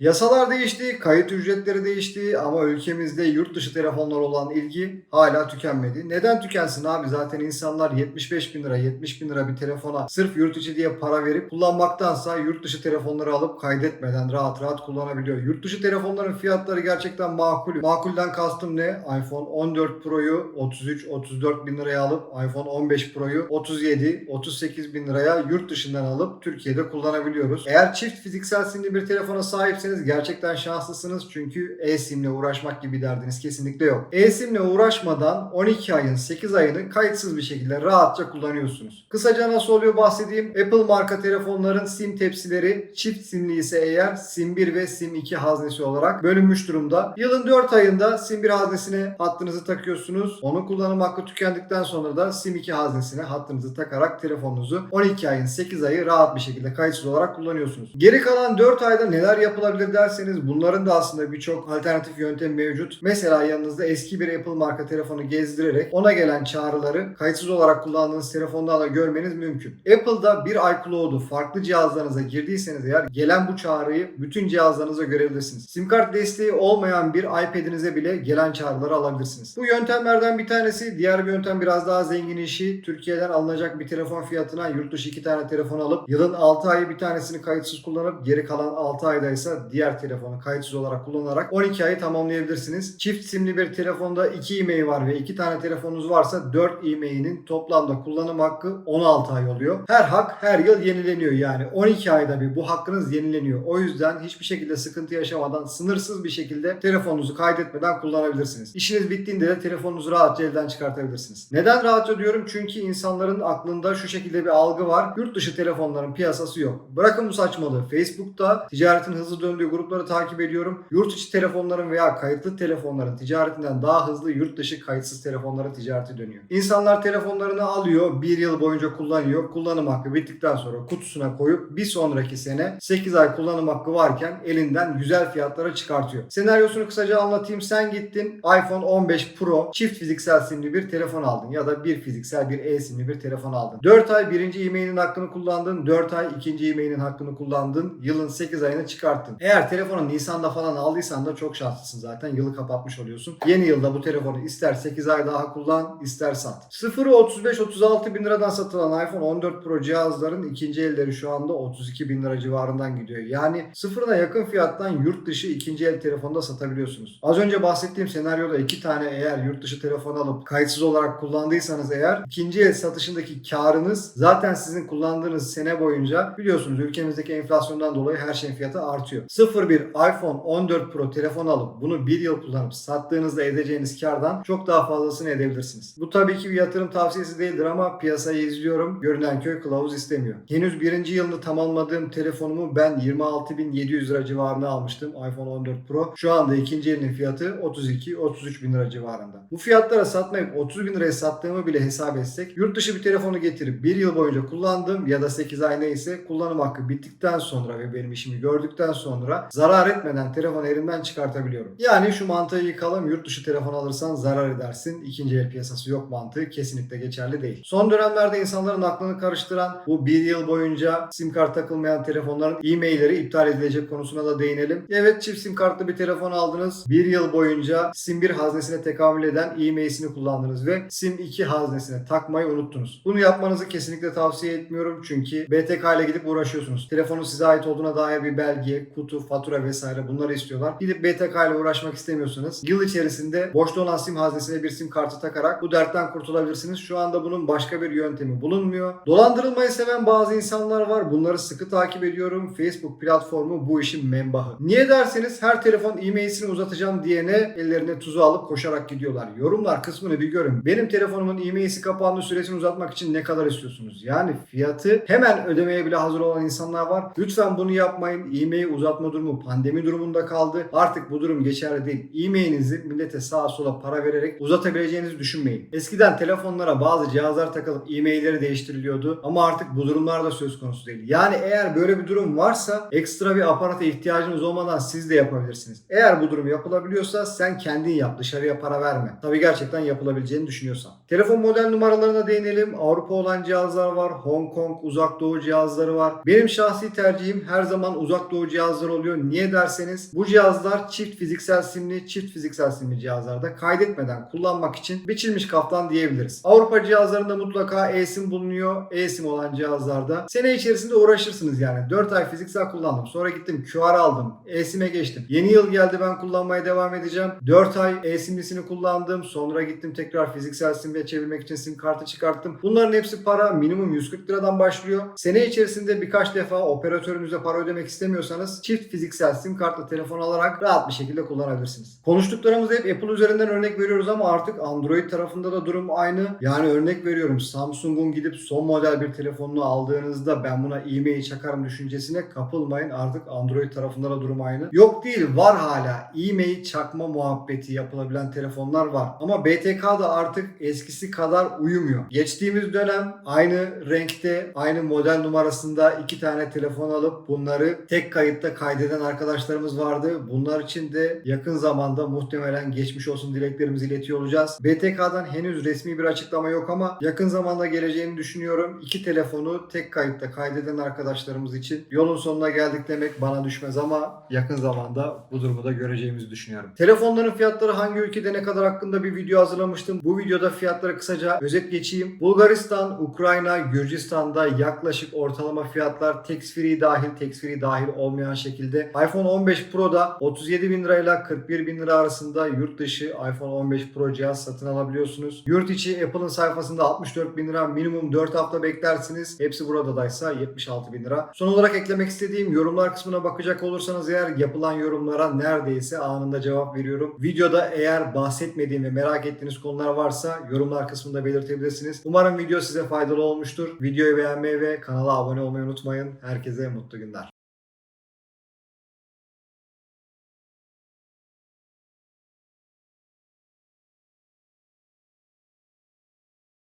Yasalar değişti, kayıt ücretleri değişti ama ülkemizde yurt dışı telefonlar olan ilgi hala tükenmedi. Neden tükensin abi? Zaten insanlar 75 bin lira, 70 bin lira bir telefona sırf yurt içi diye para verip kullanmaktansa yurt dışı telefonları alıp kaydetmeden rahat rahat kullanabiliyor. Yurt dışı telefonların fiyatları gerçekten makul. Makulden kastım ne? iPhone 14 Pro'yu 33-34 bin liraya alıp iPhone 15 Pro'yu 37-38 bin liraya yurt dışından alıp Türkiye'de kullanabiliyoruz. Eğer çift fiziksel simli bir telefona sahipseniz gerçekten şanslısınız çünkü e-simle uğraşmak gibi derdiniz kesinlikle yok. E-simle uğraşmadan 12 ayın 8 ayını kayıtsız bir şekilde rahatça kullanıyorsunuz. Kısaca nasıl oluyor bahsedeyim. Apple marka telefonların sim tepsileri çift simli ise eğer sim 1 ve sim 2 haznesi olarak bölünmüş durumda. Yılın 4 ayında sim 1 haznesine hattınızı takıyorsunuz. Onun kullanım hakkı tükendikten sonra da sim 2 haznesine hattınızı takarak telefonunuzu 12 ayın 8 ayı rahat bir şekilde kayıtsız olarak kullanıyorsunuz. Geri kalan 4 ayda neler yapılabilir derseniz bunların da aslında birçok alternatif yöntem mevcut. Mesela yanınızda eski bir Apple marka telefonu gezdirerek ona gelen çağrıları kayıtsız olarak kullandığınız telefondan da görmeniz mümkün. Apple'da bir iCloud'u farklı cihazlarınıza girdiyseniz eğer gelen bu çağrıyı bütün cihazlarınıza görebilirsiniz. Sim kart desteği olmayan bir iPad'inize bile gelen çağrıları alabilirsiniz. Bu yöntemlerden bir tanesi. Diğer bir yöntem biraz daha zengin işi. Türkiye'den alınacak bir telefon fiyatına yurt dışı iki tane telefon alıp yılın 6 ayı bir tanesini kayıtsız kullanıp geri kalan 6 ayda ise diğer telefonu kayıtsız olarak kullanarak 12 ayı tamamlayabilirsiniz. Çift simli bir telefonda 2 e-mail var ve 2 tane telefonunuz varsa 4 e-mail'in toplamda kullanım hakkı 16 ay oluyor. Her hak her yıl yenileniyor yani 12 ayda bir bu hakkınız yenileniyor. O yüzden hiçbir şekilde sıkıntı yaşamadan sınırsız bir şekilde telefonunuzu kaydetmeden kullanabilirsiniz. İşiniz bittiğinde de telefonunuzu rahatça elden çıkartabilirsiniz. Neden rahatça diyorum? Çünkü insanların aklında şu şekilde bir algı var. Yurt dışı telefonların piyasası yok. Bırakın bu saçmalığı. Facebook'ta ticaretin hızlı döndüğü grupları takip ediyorum. Yurt içi telefonların veya kayıtlı telefonların ticaretinden daha hızlı yurt dışı kayıtsız telefonların ticareti dönüyor. İnsanlar telefonlarını alıyor, bir yıl boyunca kullanıyor. Kullanım hakkı bittikten sonra kutusuna koyup bir sonraki sene 8 ay kullanım hakkı varken elinden güzel fiyatlara çıkartıyor. Senaryosunu kısaca anlatayım. Sen gittin iPhone 15 Pro çift fiziksel simli bir telefon aldın ya da bir fiziksel bir e-simli bir telefon aldın. 4 ay birinci e-mailin hakkını kullandın, 4 ay ikinci e-mailin hakkını kullandın, yılın 8 ayını çıkarttın. Eğer telefonu Nisan'da falan aldıysan da çok şanslısın zaten. Yılı kapatmış oluyorsun. Yeni yılda bu telefonu ister 8 ay daha kullan, ister sat. 0'ı 35-36 bin liradan satılan iPhone 14 Pro cihazların ikinci elleri şu anda 32 bin lira civarından gidiyor. Yani sıfırına yakın fiyattan yurt dışı ikinci el telefonda satabiliyorsunuz. Az önce bahsettiğim senaryoda iki tane eğer yurt dışı telefon alıp kayıtsız olarak kullandıysanız eğer ikinci el satışındaki karınız zaten sizin kullandığınız sene boyunca biliyorsunuz ülkemizdeki enflasyondan dolayı her şeyin fiyatı artıyor. Sıfır bir iPhone 14 Pro telefon alıp bunu bir yıl kullanıp sattığınızda edeceğiniz kardan çok daha fazlasını edebilirsiniz. Bu tabii ki bir yatırım tavsiyesi değildir ama piyasayı izliyorum. Görünen köy kılavuz istemiyor. Henüz birinci yılını tamamladığım telefonumu ben 26.700 lira civarına almıştım. iPhone 14 Pro. Şu anda ikinci elinin fiyatı 32-33 bin lira civarında. Bu fiyatlara satmayıp 30 bin liraya sattığımı bile hesap etsek yurt dışı bir telefonu getirip bir yıl boyunca kullandım ya da 8 ay neyse kullanım hakkı bittikten sonra ve benim işimi gördükten sonra zarar etmeden telefonu elimden çıkartabiliyorum. Yani şu mantığı yıkalım yurt dışı telefon alırsan zarar edersin. İkinci el piyasası yok mantığı kesinlikle geçerli değil. Son dönemlerde insanların aklını karıştıran bu bir yıl boyunca sim kart takılmayan telefonların e-mailleri iptal edilecek konusuna da değinelim. Evet çift sim kartlı bir telefon aldınız. Bir yıl boyunca sim 1 haznesine tekamül eden e-mail'sini kullandınız ve sim 2 haznesine takmayı unuttunuz. Bunu yapmanızı kesinlikle tavsiye etmiyorum çünkü BTK ile gidip uğraşıyorsunuz. Telefonun size ait olduğuna dair bir belge, kutu, fatura vesaire bunları istiyorlar. Gidip BTK ile uğraşmak istemiyorsanız yıl içerisinde boşta olan sim haznesine bir sim kartı takarak bu dertten kurtulabilirsiniz. Şu anda bunun başka bir yöntemi bulunmuyor. Dolandırılmayı seven bazı insanlar var. Bunları sıkı takip ediyorum. Facebook platformu bu işin menbahı. Niye derseniz her telefon e-mail'sini uzatacağım diyene ellerine tuzu alıp koşarak gidiyorlar. Yorumlar kısmını bir görün. Benim telefonumun e-mail'si kapandığı süresini uzatmak için ne kadar istiyorsunuz? Yani fiyatı hemen ödemeye bile hazır olan insanlar var. Lütfen bunu yapmayın. E-mail uzatma durumu pandemi durumunda kaldı. Artık bu durum geçerli değil. E-mailinizi millete sağa sola para vererek uzatabileceğinizi düşünmeyin. Eskiden telefonlara bazı cihazlar takılıp e-mailleri değiştiriliyordu ama artık bu durumlar da söz konusu değil. Yani eğer böyle bir durum varsa ekstra bir aparata ihtiyacınız olmadan siz de yapabilirsiniz. Eğer bu durum yapılabiliyorsa sen kendin yap. Dışarıya para verme. Tabii gerçekten yapılabileceğini düşünüyorsan. Telefon model numaralarına değinelim. Avrupa olan cihazlar var. Hong Kong, uzak doğu cihazları var. Benim şahsi tercihim her zaman uzak doğu cihazları oluyor. Niye derseniz bu cihazlar çift fiziksel simli, çift fiziksel simli cihazlarda kaydetmeden kullanmak için biçilmiş kaftan diyebiliriz. Avrupa cihazlarında mutlaka eSIM bulunuyor. eSIM olan cihazlarda sene içerisinde uğraşırsınız yani. 4 ay fiziksel kullandım. Sonra gittim QR aldım. eSIM'e geçtim. Yeni yıl geldi ben kullanmaya devam edeceğim. 4 ay eSIM'lisini kullandım. Sonra gittim tekrar fiziksel simle çevirmek için sim kartı çıkarttım. Bunların hepsi para. Minimum 140 liradan başlıyor. Sene içerisinde birkaç defa operatörünüze para ödemek istemiyorsanız çift fiziksel sim kartlı telefon alarak rahat bir şekilde kullanabilirsiniz. Konuştuklarımızda hep Apple üzerinden örnek veriyoruz ama artık Android tarafında da durum aynı. Yani örnek veriyorum Samsung'un gidip son model bir telefonunu aldığınızda ben buna e-mail çakarım düşüncesine kapılmayın. Artık Android tarafında da durum aynı. Yok değil var hala e-mail çakma muhabbeti yapılabilen telefonlar var. Ama BTK da artık eskisi kadar uyumuyor. Geçtiğimiz dönem aynı renkte, aynı model numarasında iki tane telefon alıp bunları tek kayıtta kaydeden arkadaşlarımız vardı. Bunlar için de yakın zamanda muhtemelen geçmiş olsun dileklerimizi iletiyor olacağız. BTK'dan henüz resmi bir açıklama yok ama yakın zamanda geleceğini düşünüyorum. İki telefonu tek kayıtta kaydeden arkadaşlarımız için yolun sonuna geldik demek bana düşmez ama yakın zamanda bu durumu da göreceğimizi düşünüyorum. Telefonların fiyatları hangi ülkede ne kadar hakkında bir video hazırlamıştım. Bu videoda fiyatları kısaca özet geçeyim. Bulgaristan, Ukrayna, Gürcistan'da yaklaşık ortalama fiyatlar tax free dahil, tax free dahil olmayan şekilde. iPhone 15 Pro'da 37 bin lirayla 41 bin lira arasında yurt dışı iPhone 15 Pro cihaz satın alabiliyorsunuz. Yurt içi Apple'ın sayfasında 64 bin lira minimum 4 hafta beklersiniz. Hepsi buradadaysa 76 bin lira. Son olarak eklemek istediğim yorumlar kısmına bakacak olursanız eğer yapılan yorumlara neredeyse anında cevap veriyorum. Videoda eğer bahsetmediğim ve merak ettiğiniz konular varsa yorumlar kısmında belirtebilirsiniz. Umarım video size faydalı olmuştur. Videoyu beğenmeyi ve kanala abone olmayı unutmayın. Herkese mutlu günler.